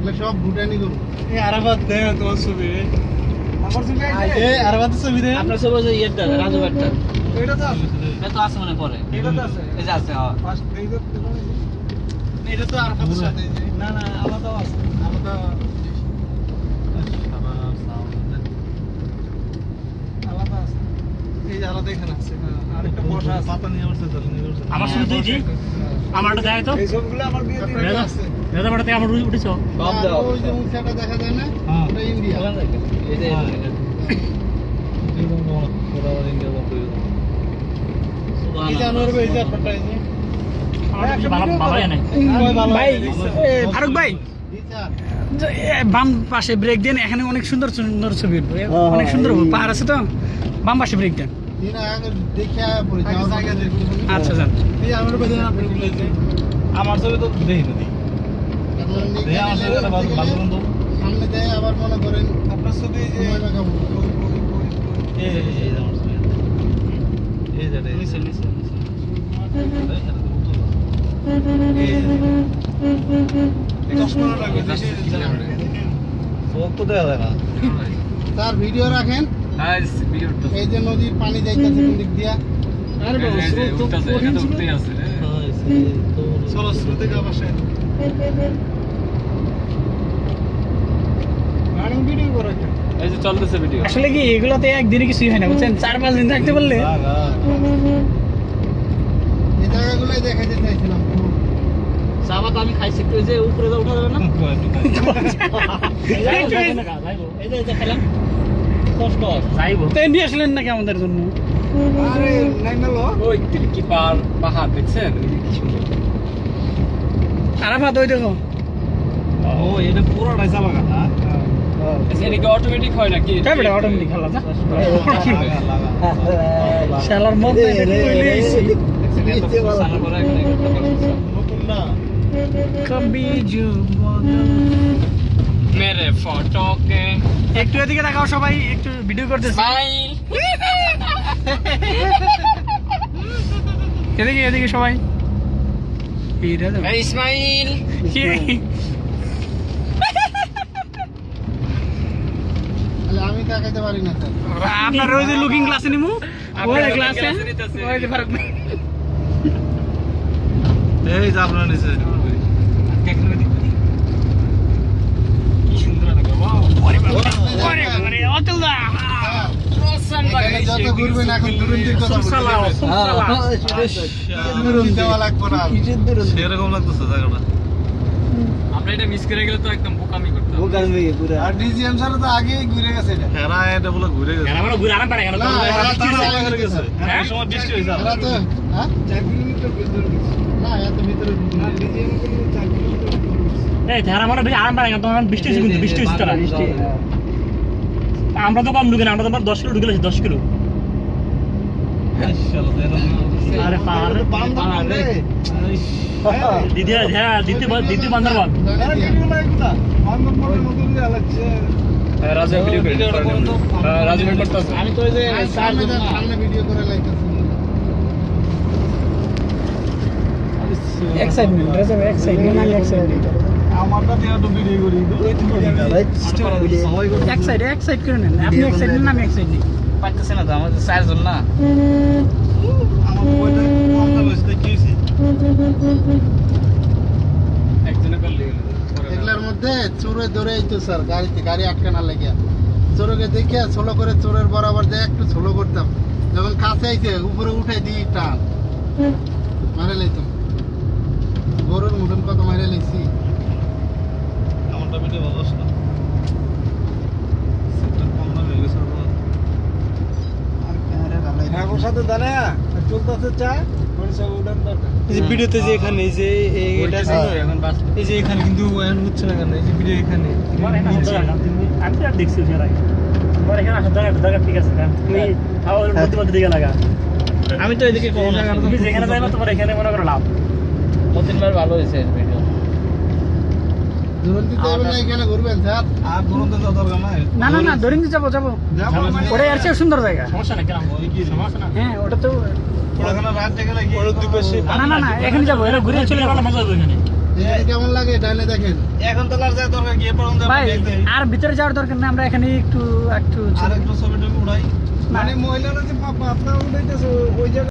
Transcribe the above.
এগুলো সব ভুটানি গরু এই আরাফাত দে তোমার ছবি। আমার ছবি আছে। আরাফাত ছবি দে। আপনার ওই যে ইয়েটা রাজু ভাইটা এটা তো আছে। এটা তো আছে মানে পরে। এটা তো আছে। এই যে আছে হ্যাঁ। ফার্স্ট এই তো এটা তো আরাফাতের সাথে না না আলাদা আছে। আলাদা আছে এই এখানে আছে আরেকটা বসা আছে পাতা নিয়ে বসে আমার দেখাই তো এই সবগুলো আমার বিয়ে দিয়ে দাদা, আছে দাদা বাড়াতে আমার উঠেছ সব আর দেওয়া ওই যে উঁচাটা দেখা যায় না হ্যাঁ। ওটা ইন্ডিয়া এই যে ফারুক ভাই বাম পাশে ব্রেক দেন এখানে অনেক সুন্দর সুন্দর ছবি উঠবে অনেক সুন্দর পাহাড় আছে তো বাম পাশে ব্রেক দেন আচ্ছা যান আমার ছবি তো দেখি না সামনে দেয় আবার মনে করেন আপনার ছবি যে লাগাবো স্যার ভিডিও রাখেন হ্যাঁ ভিডিও এই যে নদীর পানি যাইতেছে কোন দিক দিয়া আরে বাবা, স্রোত তো কঠিন। আছে চলো শ্রুতি বাসে গাড়ি ভিডিও করে একটা এই যে চলতেছে ভিডিও আসলে কি এগুলোতে একদিনে কিছুই হয় না বুঝছেন চার পাঁচ দিন থাকতে পারলে এই জায়গাগুলোই দেখাইতে চাইছিলাম আমি খাইছি একটু যে উপরে যা উঠা যাবে না এই যে যে খেলাম কষ্ট। যাইব। তো নিয়ে আসলেন নাকি আমাদের জন্য? পাহাড় দেখছেন? আরাফাত ওই দেখো। ও এটা পুরোটাই চাবা কথা অটোমেটিক হয় নাকি? অটোমেটিক খেলা শালার মন নাই দেখে কইলে আইছি। নতুন একটু এদিকে দেখাও সবাই একটু ভিডিও করতেছে। স্মাইল এদিকে এদিকে সবাই। এইটা দেখো। এই স্মাইল কি- তাহলে আমি পারি না আপনার ওই যে লুকিং ক্লাসে নিমু? ওই আপনার ক্লাসে class এ? নিতেছে। ওই যে ফারুক এই যে আপনার নিচে কি সুন্দর লাগে ওয়াও ওরে বাবারে, অতুল দা। এখানে যত এখন দুরন্তির কথা সুরসালাও, সুরসালাও। দেওয়া লাগবে না। সেরকম লাগতেছে জায়গাটা। আমরা এটা মিস করে গেলে তো একদম বোকামি করতাম আর ডিজিএম স্যার তো আগেই ঘুরে গেছে এটা। এরা এটা বলে ঘুরে গেছে। আমার ঘুরে আরাম পারে গেল না, এরা তো আগে করে গেছে গেছে। হ্যাঁ সময় বৃষ্টি হয়েছে এরা তো হ্যাঁ? না এত ভিতরে এই ধারা আমার আরাম পারে গেল তখন বৃষ্টি হয়েছে কিন্তু বৃষ্টি হয়েছে তারা। আমরা তো কম ঢুকে না আমরা তো দশ কিলো ঢুকে গেছি দশ কিলো আরে পাহাড় দিদি হ্যাঁ দিদি দিদি বান্দরবান রাজু ভিডিও করে রাজু ভিডিও করতেছে আমি তো সামনে ভিডিও করে লাইতেছে Excitement, রাজা ভাই, excitement, আমি excited। আমারটা দিয়ে ভিডিও করি। আপনি না, আমি excited। পাইতেছে না তো আমাদের চারজন না এগুলার মধ্যে চোরে স্যার, গাড়িতে গাড়ি চোরকে করে চোরের বরাবর একটু করতাম। যখন উপরে দিই টান। মারে লাইতাম গরুর মুঠন কত মারে লাইছি আমারটা ভিডিও ভালো আসে না সেটা কম দামে হয়ে গেছে হ্যাঁ ওর সাথে দাঁড়া চলতেছে চা এই যে ভিডিওতে যে এখানে যে এই- এটা এখন এই যে এখানে কিন্তু হচ্ছে না কেন? এই যে ভিডিও এখানে। আমি তো আর দেখছি আমার এখানে। আসার জায়গা জায়গা ঠিক আছে কারণ তুমি তাও মধ্যে মধ্যে দিকে লাগা। আমি তো এদিকে কখন তুমি যেখানে যাইবা তোমার এখানে মনে করো লাভ। ভালো হয়েছে ভিডিও দুরন্তি যাবেন না এখানে ঘুরবেন স্যার আর দুরন্ত যাওয়া দরকার নাই না না না দরিন্দি যাব যাব। মানে আর চেয়ে সুন্দর জায়গা। সমস্যা নেই কেন সমস্যা না? হ্যাঁ ওটা তো না না না এখানে যাব এটা ঘুরে চলে মজা হবে এখানে। কেমন লাগে? ডাইনে দেখেন। এখন তো আর যায় দরকার গিয়ে পড়ুন ভাই আর ভিতরে যাওয়ার দরকার নেই আমরা এখানে একটু একটু আর একটু ছবি উড়াই। মানে মহিলারা যে পাতলা উড়াইতেছে ওই জায়গায়